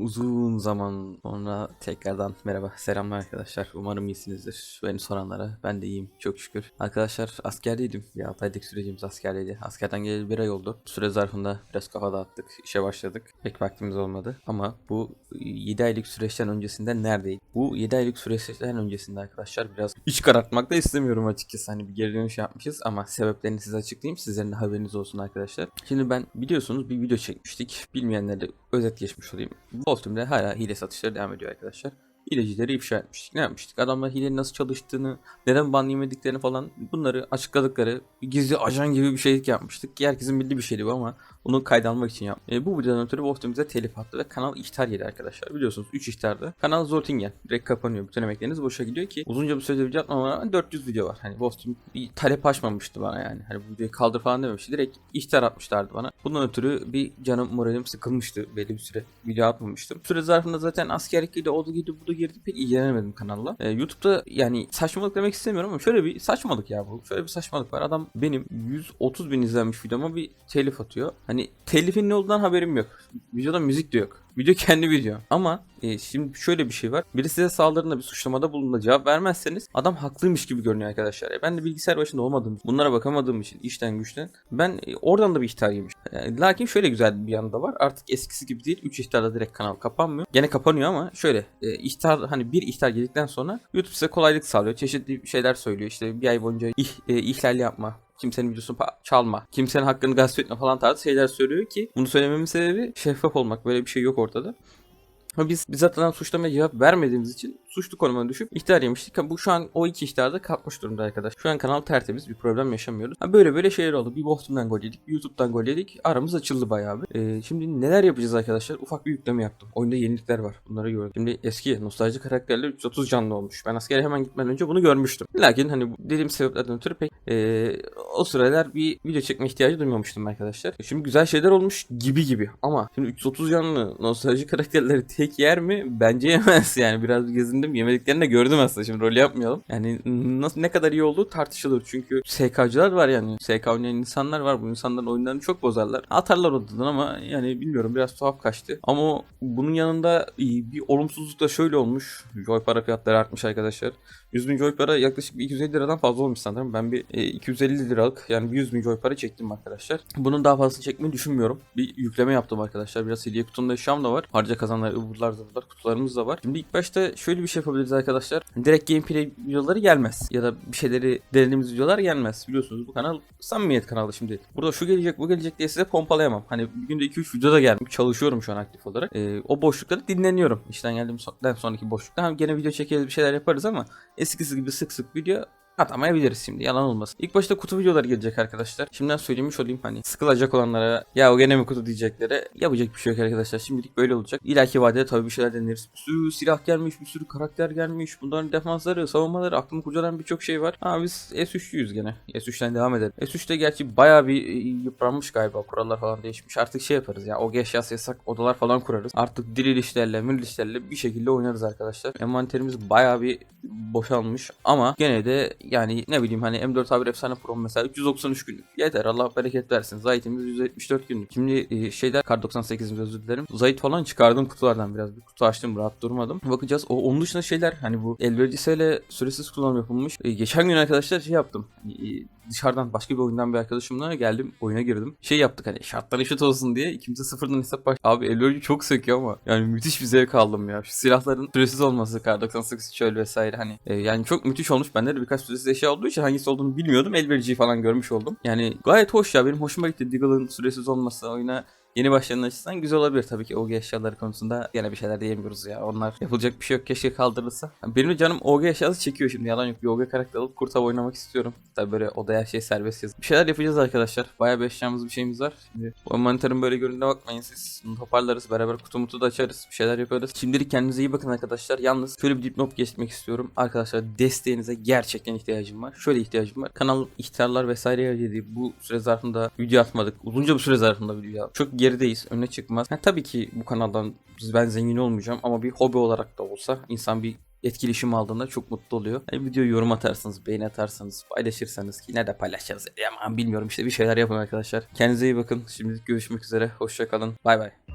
Uzun zaman sonra tekrardan merhaba selamlar arkadaşlar. Umarım iyisinizdir. Beni soranlara ben de iyiyim çok şükür. Arkadaşlar askerdeydim. 6 aylık sürecimiz askerdeydi askerden geleli bir ay oldu. Süre zarfında biraz kafa dağıttık işe başladık. Pek vaktimiz olmadı. Ama bu 7 aylık süreçten öncesinde neredeydik bu 7 aylık süreçten öncesinde arkadaşlar biraz iç karartmak da istemiyorum açıkçası. Hani bir geri dönüş yapmışız ama sebeplerini size açıklayayım. Sizlerin de haberiniz olsun arkadaşlar. Şimdi ben biliyorsunuz bir video çekmiştik. Bilmeyenlere özet geçmiş olayım Boltum'da hala hile satışları devam ediyor arkadaşlar. Hilecileri ifşa etmiştik. Ne yapmıştık? Adamlar hilenin nasıl çalıştığını, neden ban yemediklerini falan bunları açıkladıkları gizli ajan gibi bir şeylik yapmıştık. Ki herkesin bildiği bir şeydi bu ama bunu kayda almak için yap. E, bu videodan ötürü bize telif attı ve kanal ihtar yedi arkadaşlar. Biliyorsunuz 3 ihtarda. Kanal Zortingen. Direkt kapanıyor. Bütün emekleriniz boşa gidiyor ki uzunca bir süredir video atmama rağmen 400 video var. Hani Wolfteam bir talep açmamıştı bana yani. Hani bu videoyu kaldır falan dememişti. Direkt ihtar atmışlardı bana. Bundan ötürü bir canım moralim sıkılmıştı. Belli bir süre video atmamıştım. Süre zarfında zaten askerlikle oldu girdi bu da girdi pek ilgilenemedim kanalla. E, YouTube'da yani saçmalık demek istemiyorum ama şöyle bir saçmalık ya bu. Şöyle bir saçmalık var. Adam benim 130 bin izlenmiş videoma bir telif atıyor. Hani telifin ne olduğundan haberim yok. Videoda müzik de yok. Video kendi video. Ama e, şimdi şöyle bir şey var. Biri size saldırında bir suçlamada bulunduğunda cevap vermezseniz adam haklıymış gibi görünüyor arkadaşlar. E, ben de bilgisayar başında olmadığım bunlara bakamadığım için işten güçten ben e, oradan da bir ihtar yemiş. E, lakin şöyle güzel bir yanı da var. Artık eskisi gibi değil. 3 ihtarda direkt kanal kapanmıyor. Gene kapanıyor ama şöyle e, ihtar hani bir ihtar geldikten sonra YouTube size kolaylık sağlıyor. Çeşitli şeyler söylüyor. İşte bir ay boyunca ih, e, ihlal yapma, kimsenin videosunu çalma, kimsenin hakkını gasp etme falan tarzı şeyler söylüyor ki bunu söylememin sebebi şeffaf olmak. Böyle bir şey yok ortada. Ama biz biz zaten suçlamaya cevap vermediğimiz için suçlu konumuna düşüp ihtar yemiştik. Bu şu an o iki ihtarda kalkmış durumda arkadaş. Şu an kanal tertemiz bir problem yaşamıyoruz. Ha, böyle böyle şeyler oldu. Bir Boston'dan gol yedik, bir YouTube'dan gol yedik. Aramız açıldı bayağı bir. Ee, şimdi neler yapacağız arkadaşlar? Ufak bir yükleme yaptım. Oyunda yenilikler var. Bunları gördüm. Şimdi eski nostalji karakterler 330 canlı olmuş. Ben askere hemen gitmeden önce bunu görmüştüm. Lakin hani dediğim sebeplerden ötürü pek ee, o sıralar bir video çekme ihtiyacı duymamıştım arkadaşlar. Şimdi güzel şeyler olmuş gibi gibi ama şimdi 330 canlı nostalji karakterleri tek yer mi? Bence yemez yani biraz gezindim yemediklerini de gördüm aslında şimdi rol yapmayalım. Yani nasıl ne kadar iyi olduğu tartışılır çünkü SK'cılar var yani SK oynayan insanlar var bu insanların oyunlarını çok bozarlar. Atarlar odadan ama yani bilmiyorum biraz tuhaf kaçtı. Ama bunun yanında bir olumsuzluk da şöyle olmuş. Joy para fiyatları artmış arkadaşlar. 100 bin joy para yaklaşık bir 250 liradan fazla olmuş sanırım. Ben bir e, 250 liralık yani bir 100 bin joy para çektim arkadaşlar. Bunun daha fazlasını çekmeyi düşünmüyorum. Bir yükleme yaptım arkadaşlar. Biraz hediye kutumda eşyam da var. Harca kazanlar, ıvırlar, zıvırlar kutularımız da var. Şimdi ilk başta şöyle bir şey yapabiliriz arkadaşlar. Direkt gameplay videoları gelmez. Ya da bir şeyleri denediğimiz videolar gelmez. Biliyorsunuz bu kanal samimiyet kanalı şimdi. Burada şu gelecek bu gelecek diye size pompalayamam. Hani günde 2-3 video da gelmiş. Çalışıyorum şu an aktif olarak. E, o boşlukları dinleniyorum. İşten geldiğimden sonraki boşlukta hem gene video çekeriz bir şeyler yaparız ama eskisi gibi sık sık video atamayabiliriz şimdi yalan olmasın. İlk başta kutu videoları gelecek arkadaşlar. Şimdiden söylemiş olayım hani sıkılacak olanlara ya o gene mi kutu diyeceklere yapacak bir şey yok arkadaşlar. Şimdilik böyle olacak. İleriki vadede tabii bir şeyler deneriz. Bir sürü silah gelmiş, bir sürü karakter gelmiş. Bunların defansları, savunmaları, aklımı kurcalan birçok şey var. Ama biz S3'lüyüz gene. S3'ten devam edelim. S3'te gerçi bayağı bir e, yıpranmış galiba. Kurallar falan değişmiş. Artık şey yaparız ya. O eşyası yasak odalar falan kurarız. Artık dirilişlerle, mirilişlerle bir şekilde oynarız arkadaşlar. Envanterimiz bayağı bir boşalmış ama gene de yani ne bileyim hani M4 A1 efsane pro mesela 393 günlük. Yeter Allah bereket versin. Zayt'imiz 174 günlük. Şimdi e, şeyler kar 98'imiz özür dilerim. Zayt falan çıkardım kutulardan biraz. Bir kutu açtım rahat durmadım. Bakacağız. O, onun dışında şeyler hani bu elvericiseyle süresiz kullanım yapılmış. E, geçen gün arkadaşlar şey yaptım. E, dışarıdan başka bir oyundan bir arkadaşımla geldim oyuna girdim. Şey yaptık hani şartlar eşit olsun diye ikimize sıfırdan hesap baş. Abi elverici çok söküyor ama yani müthiş bir zevk aldım ya. Şu silahların süresiz olması kar 98 çöl vesaire hani yani çok müthiş olmuş. Bende de birkaç süresiz eşya olduğu için hangisi olduğunu bilmiyordum. Elvericiyi falan görmüş oldum. Yani gayet hoş ya benim hoşuma gitti. Deagle'ın süresiz olması oyuna Yeni başlayan açısından güzel olabilir tabii ki OG eşyaları konusunda gene bir şeyler diyemiyoruz ya. Onlar yapılacak bir şey yok keşke kaldırılsa. Benim canım OG eşyası çekiyor şimdi yalan yok. Bir OG karakter alıp kurt oynamak istiyorum. Tabii böyle odaya her şey serbest yazın. Bir şeyler yapacağız arkadaşlar. Bayağı bir eşyamız bir şeyimiz var. Şimdi bu monitörün böyle göründüğüne bakmayın siz. Bunu toparlarız beraber kutu mutu da açarız. Bir şeyler yaparız. Şimdilik kendinize iyi bakın arkadaşlar. Yalnız şöyle bir dipnot geçmek istiyorum. Arkadaşlar desteğinize gerçekten ihtiyacım var. Şöyle ihtiyacım var. Kanal ihtarlar vesaire yedi. Bu süre zarfında video atmadık. Uzunca bir süre zarfında video. Çok gerideyiz. Öne çıkmaz. Ha, tabii ki bu kanaldan ben zengin olmayacağım ama bir hobi olarak da olsa insan bir etkileşim aldığında çok mutlu oluyor. Yani videoyu yorum atarsanız, beğeni atarsanız, paylaşırsanız ki ne de paylaşacağız ama bilmiyorum işte bir şeyler yapın arkadaşlar. Kendinize iyi bakın. Şimdilik görüşmek üzere. Hoşça kalın. Bay bay.